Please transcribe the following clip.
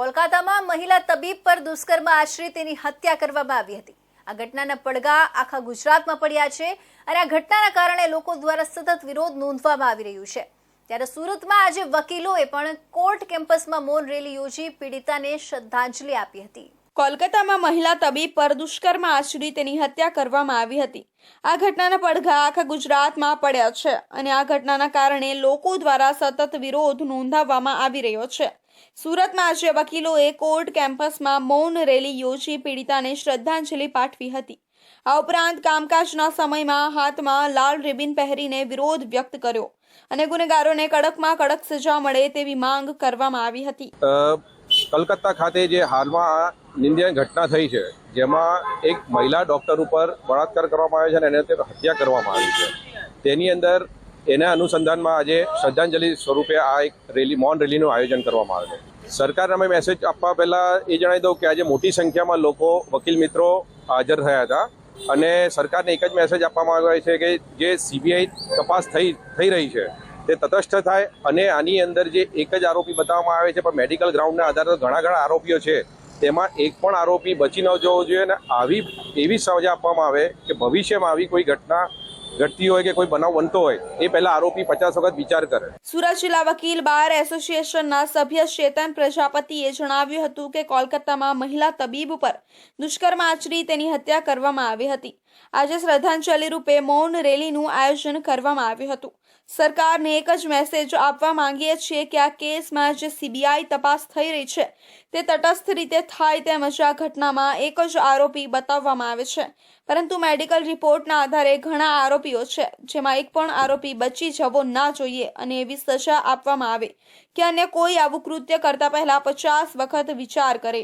કોલકાતામાં મહિલા તબીબ પર દુષ્કર્મ આશરે તેની હત્યા કરવામાં આવી હતી. આ ઘટનાના પડઘા આખા ગુજરાતમાં પડ્યા છે અને આ ઘટનાના કારણે લોકો દ્વારા સતત વિરોધ નોંધવામાં આવી રહ્યું છે. ત્યારે સુરતમાં આજે વકીલોએ પણ કોર્ટ કેમ્પસમાં મૌન રેલી યોજી પીડિતાને શ્રદ્ધાંજલિ આપી હતી. કોલકાતામાં મહિલા તબીબ પર દુષ્કર્મ આશરી તેની હત્યા કરવામાં આવી હતી. આ ઘટનાના પડઘા આખા ગુજરાતમાં પડ્યા છે અને આ ઘટનાના કારણે લોકો દ્વારા સતત વિરોધ નોંધાવવામાં આવી રહ્યો છે. સુરતમાં આજે વકીલોએ કોર્ટ કેમ્પસમાં મૌન રેલી યોજી પીડિતાને શ્રદ્ધાંજલિ પાઠવી હતી. આ ઉપરાંત કામકાજના સમયમાં હાથમાં લાલ રિબિન પહેરીને વિરોધ વ્યક્ત કર્યો અને ગુનેગારોને કડકમાં કડક સજા મળે તેવી માંગ કરવામાં આવી હતી. કલકત્તા ખાતે જે હાલમાં આ ઘટના થઈ છે, જેમાં એક મહિલા ડૉક્ટર ઉપર બળાત્કાર કરવામાં આવ્યો છે અને એને હત્યા કરવામાં આવી છે. તેની અંદર એના અનુસંધાનમાં આજે શ્રદ્ધાંજલિ સ્વરૂપે આ એક રેલી, મૌન રેલીનું આયોજન કરવામાં આવ્યું છે. સરકારને અમે મેસેજ આપવા પહેલાં એ જણાવી દઉં કે આજે મોટી સંખ્યામાં લોકો, વકીલ મિત્રો હાજર થયા હતા અને સરકારને એક જ મેસેજ આપવામાં આવ્યો છે કે જે સીબીઆઈ તપાસ થઈ થઈ રહી છે તે તટસ્થ થાય અને આની અંદર જે એક જ આરોપી બતાવવામાં આવે છે, પણ મેડિકલ ગ્રાઉન્ડના આધારે ઘણા ઘણા આરોપીઓ છે, તેમાં એક પણ આરોપી બચી ન જવો જોઈએ અને આવી, એવી સજા આપવામાં આવે કે ભવિષ્યમાં આવી કોઈ ઘટના ઘટતી હોય કે કોઈ બનાવ બનતો હોય, એ પહેલા આરોપી પચાસ વખત વિચાર કરે. સુરત જિલ્લા વકીલ બાર એસોસિએશનના સભ્ય ચેતન પ્રજાપતિએ જણાવ્યું હતું કે કોલકાતામાં મહિલા તબીબ પર દુષ્કર્મ આચરી તેની હત્યા કરવામાં આવી હતી. આજે શ્રદ્ધાંજલિ રૂપે મૌન રેલીનું આયોજન કરવામાં આવ્યું હતું. સરકારને એક જ મેસેજ આપવા માંગીએ છીએ કે આ કેસમાં જે સીબીઆઈ તપાસ થઈ રહી છે, તે તટસ્થ રીતે થાય તેમજ આ ઘટનામાં એક જ આરોપી બતાવવામાં આવે છે. પરંતુ મેડિકલ રિપોર્ટના આધારે ઘણા આરોપીઓ છે, જેમાં એક પણ આરોપી બચી જવો ના જોઈએ અને એવી સજા આપવામાં આવે, કે અન્ય કોઈ આવું કૃત્ય કરતા પહેલા પચાસ વખત વિચાર કરે.